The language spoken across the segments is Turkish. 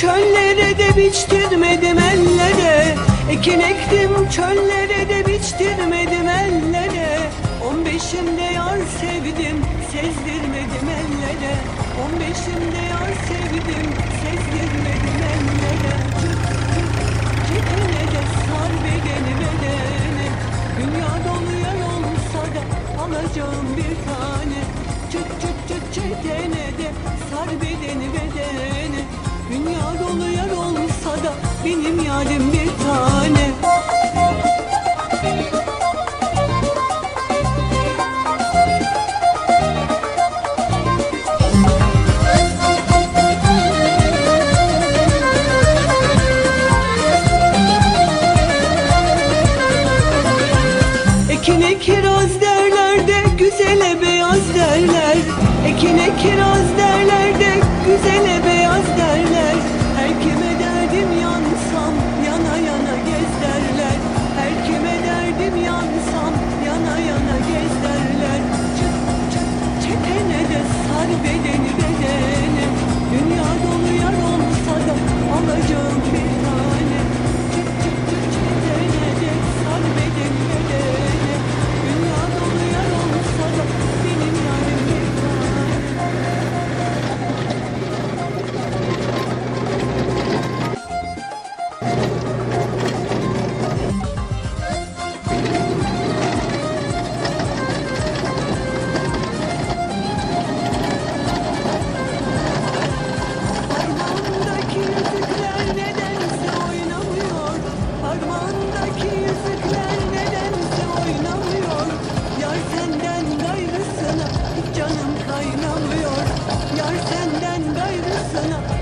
çöllere de biçtirmedim ellere Ekin ektim çöllere de biçtirmedim ellere On beşimde yar sevdim sezdirmedim ellere On beşimde yar sevdim sezdirmedim ellere Çık çık çekene de sar bedeni bedeni Dünya dolu yer olsa da alacağım bir tane Çık çık çık çekene de sar bedeni bedeni Dünya dolu yer olsa da benim yarim de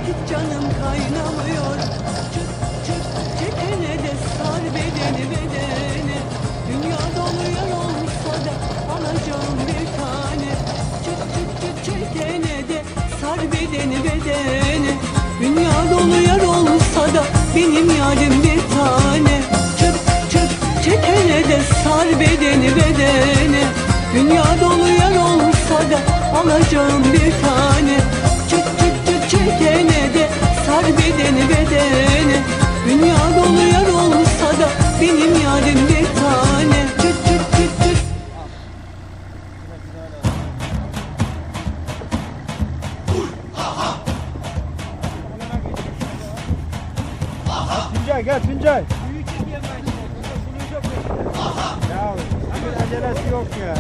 hiç canım kaynamıyor. Çık çık çekene de sar bedeni bedeni Dünya dolu yer olsa da alacağım bir tane. Çık çık çık çekene de sar bedeni bedeni Dünya dolu yer olsa da benim yarim bir tane. Çık çık çekene de sar bedeni bedeni Dünya dolu yer olsa da alacağım bir tane Tuncay gel Tuncay. Ya hemen acelesi yok ya.